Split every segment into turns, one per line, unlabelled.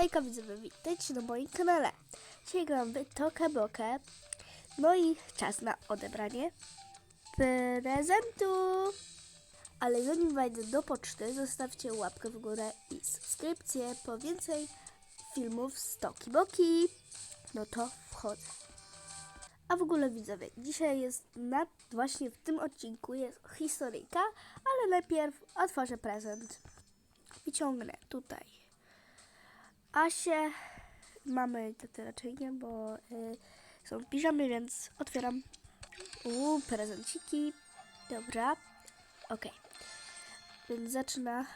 Hejka widzowie, witajcie na moim kanale. Dzisiaj gram w Tokę Bokę. No i czas na odebranie prezentu. Ale zanim wejdę do poczty, zostawcie łapkę w górę i subskrypcję po więcej filmów z Toki Boki. No to wchodzę. A w ogóle widzowie, dzisiaj jest na, właśnie w tym odcinku jest historyjka, ale najpierw otworzę prezent. Wyciągnę tutaj Asię. Mamy to raczej nie, bo y, są piżamy, więc otwieram. Uuu, prezenciki. Dobra. Okej. Więc zaczyna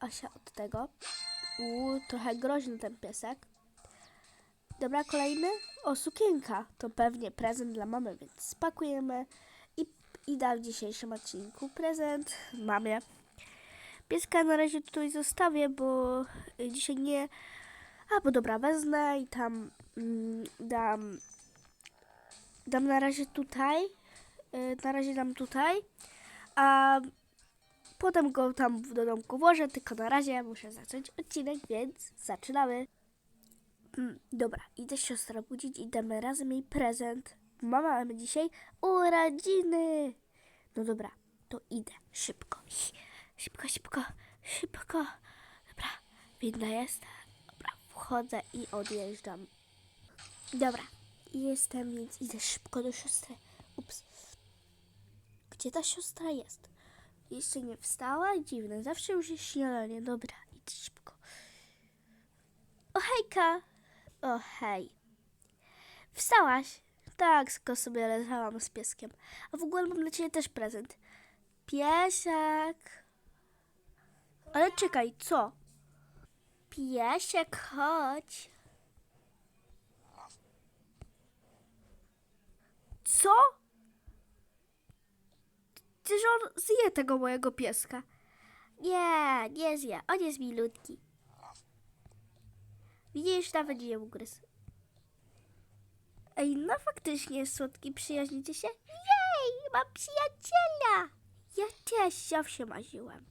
Asia od tego. Uuu, trochę groźny ten piesek. Dobra, kolejny. O, sukienka. To pewnie prezent dla mamy, więc spakujemy i, i dam w dzisiejszym odcinku prezent mamie. Pieska na razie tutaj zostawię, bo y, dzisiaj nie... A, bo dobra, wezmę i tam mm, dam... Dam na razie tutaj. Y, na razie dam tutaj. A potem go tam do domku włożę, tylko na razie muszę zacząć odcinek, więc zaczynamy. Mm, dobra, idę siostrę budzić i damy razem jej prezent. Mama mamy dzisiaj urodziny. No dobra, to idę szybko. Szybko, szybko, szybko. Dobra, winda jest. Dobra, wchodzę i odjeżdżam. Dobra, jestem, więc idę szybko do siostry. Ups. Gdzie ta siostra jest? Jeszcze nie wstała? Dziwne, zawsze już jest śniadanie. Dobra, idę szybko. O hejka! O hej. Wstałaś? Tak, tylko sobie leżałam z pieskiem. A w ogóle mam dla ciebie też prezent. Piesek. Ale czekaj, co? Piesek, chodź. Co? Przecież on zje tego mojego pieska. Nie, nie zje. On jest milutki. Widzisz, nawet nie ugryzł. Ej, no faktycznie jest słodki. Przyjaźnicie się? Jej, mam przyjaciela. Ja też zawsze marzyłam.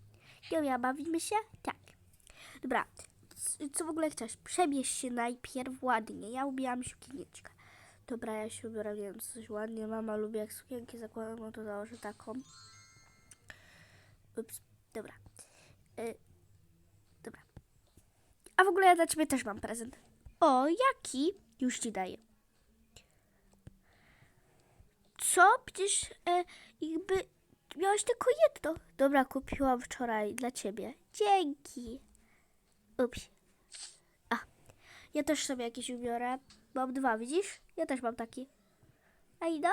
Dobra, bawimy się? Tak. Dobra, co w ogóle chcesz? Przebierz się najpierw ładnie. Ja ubieram sukieneczkę. Dobra, ja się ubiorę, więc coś ładnie. Mama lubi jak sukienki zakładam, no to założę taką. Ups, dobra. Y, dobra. A w ogóle ja dla ciebie też mam prezent. O, jaki? Już ci daję. Co? Przecież e, jakby miałaś tylko jedno. Dobra, kupiłam wczoraj dla ciebie. Dzięki. Ups. Ja też sobie jakiś ubiorę. Mam dwa, widzisz? Ja też mam taki. A Ida?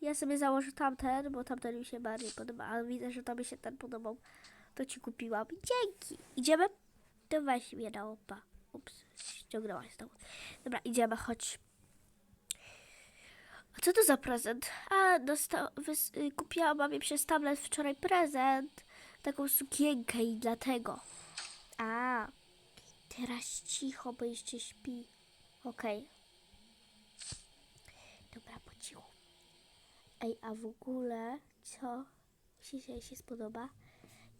Ja sobie założę tamten, bo tamten mi się bardziej podoba. Ale widzę, że tobie się ten podobał. To ci kupiłam. Dzięki. Idziemy? To weź mnie na opa. Ups, ściągnęłaś znowu. Dobra, idziemy, chodź. A co to za prezent? A, y, kupiłam mamie przez tablet wczoraj prezent. Taką sukienkę i dlatego. A, teraz cicho, bo jeszcze śpi. Okej. Dobra, po cichu. Ej, a w ogóle, co ci się, się spodoba?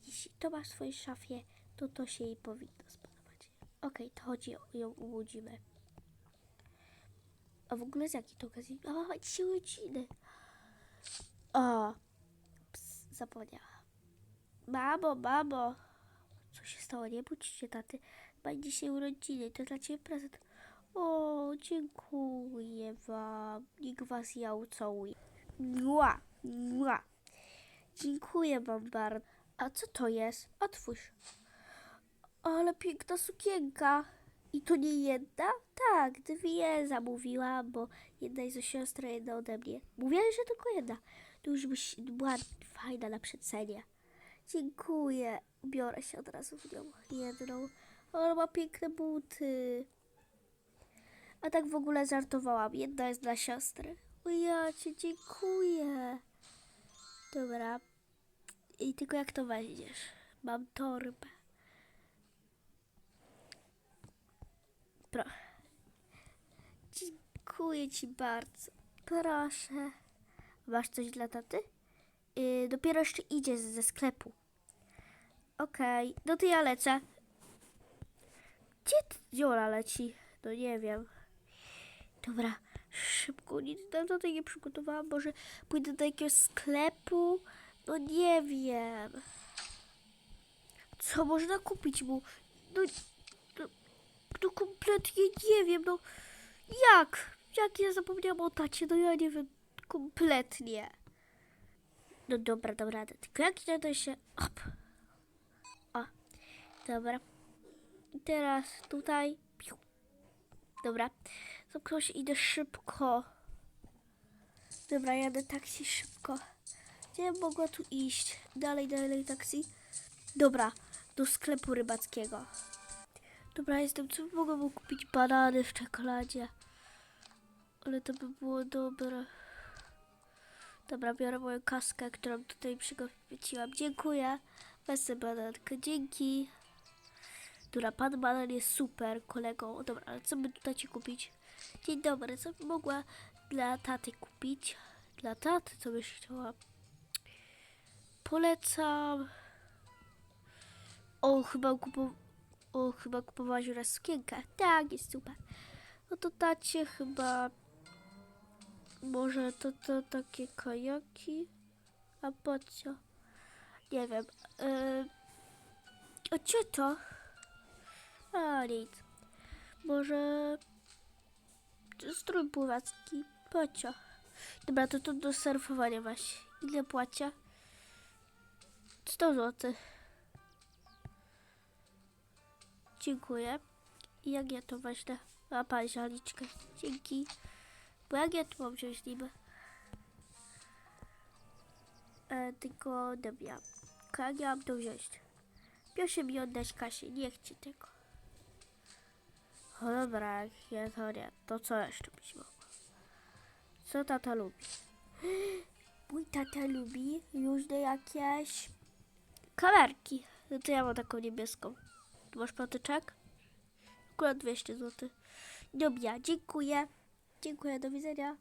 Jeśli to masz w swojej szafie, to to się jej powinno spodobać. Okej, to chodzi, ją ubudzimy. A w ogóle z jakiej to okazji? O, dzisiaj urodziny. O, ps, zapomniałam. Mamo, mamo. Co się stało? Nie budźcie taty. Ma dzisiaj urodziny, to dla ciebie prezent. O, dziękuję wam. Niech was ja ucałuję. Mua, mua. Dziękuję wam bardzo. A co to jest? Otwórz. Ale piękna sukienka. I to nie jedna? Tak, dwie zamówiłam, bo jedna jest od siostry, jedna ode mnie. Mówiłam, że tylko jedna. To już byś była fajna na przecenie. Dziękuję. Biorę się od razu w nią jedną. Ale ma piękne buty. A tak w ogóle żartowałam. Jedna jest dla siostry. O ja cię dziękuję. Dobra. I tylko jak to weźmiesz? Mam torbę. Pro. Dziękuję ci bardzo. Proszę. Masz coś dla taty? Yy, dopiero jeszcze idzie z- ze sklepu. Okej, no to ja lecę. Gdzie ona leci? No nie wiem. Dobra, szybko, nic na tutaj nie przygotowałam. Może pójdę do jakiegoś sklepu? No nie wiem. Co można kupić mu? No, no, no kompletnie nie wiem, no jak? Jak ja zapomniałam o tacie? No ja nie wiem, kompletnie. No dobra, radę. Tylko jak idę, to się... Op. O, dobra. I teraz tutaj. Piu. Dobra. Się, idę szybko. Dobra, jadę taksi szybko. Gdzie mogła tu iść? Dalej, dalej taksi. Dobra, do sklepu rybackiego. Dobra, jestem. Co mu kupić? Banany w czekoladzie. Ale to by było dobre. Dobra, biorę moją kaskę, którą tutaj przygotowiłam. Dziękuję. Weź banankę. Dzięki. Dobra, pan banan jest super kolegą. Dobra, ale co by tutaj ci kupić? Dzień dobry, co bym mogła dla taty kupić? Dla taty, co byś chciała? Polecam. O, chyba kupu... O, chyba kupowałaś raz sukienkę. Tak, jest super. No to tacie chyba... Może to, to takie kajaki? A po co? Nie wiem. Yy... A co to? A nic. Może... Strój pływacki. Po co? Dobra, to to do surfowania właśnie. Ile płacę? 100 zł. Dziękuję. I jak ja to weźlę? A żaliczkę. Dzięki. Bo jak ja tu mam wziąć niby? E, tylko dobra. Jak ja mam to wziąć? Proszę mi oddać Kasię, nie chcę tego. O dobra, ja to nie, to co jeszcze być mogło? Co tata lubi? Mój tata lubi różne jakieś kamerki. No to ja mam taką niebieską. Tu masz patyczek? Akurat 200 zł. Dobra, dziękuję. Dziękuję, do widzenia.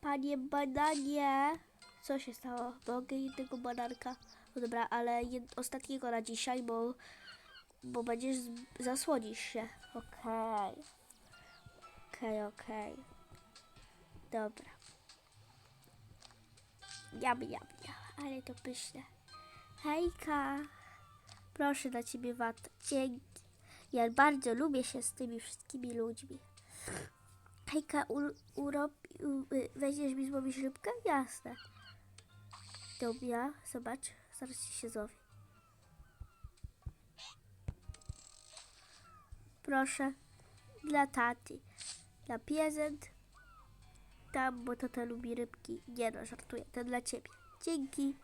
Panie bananie. Co się stało? Mogę jednego bananka. No dobra, ale ostatniego na dzisiaj, bo, bo będziesz, z- zasłonisz się. Okej. Okej, okej. Dobra. Jam, jam, jam, ale to pyszne. Hejka. Proszę dla ciebie watę. Dzięki. Ja bardzo lubię się z tymi wszystkimi ludźmi. Hejka, ur, urob, u, y, weźmiesz mi złowić rybkę? Jasne. Dobra, zobacz, zaraz ci się złowi. Proszę, dla taty. Dla prezent. Tam, bo tata lubi rybki. Nie no, żartuję, to dla ciebie. Dzięki.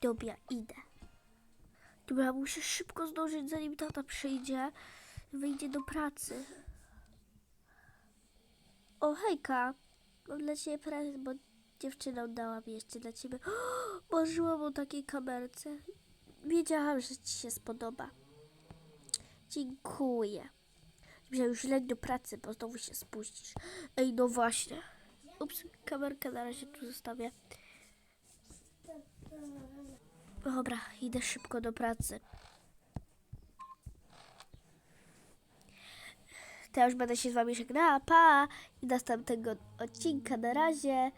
Dobra, idę. Dobra, muszę szybko zdążyć, zanim tata przyjdzie. Wyjdzie do pracy. O, hejka. Mam dla ciebie prezent, bo dziewczyna dała mi jeszcze dla ciebie. Marzyłam o takiej kamerce. Wiedziałam, że ci się spodoba. Dziękuję. Już leć do pracy, bo znowu się spuścisz. Ej, no właśnie. Ups, kamerkę na razie tu zostawię. Dobra, idę szybko do pracy. To już będę się z wami żegnała. Pa! I następnego odcinka. Na razie.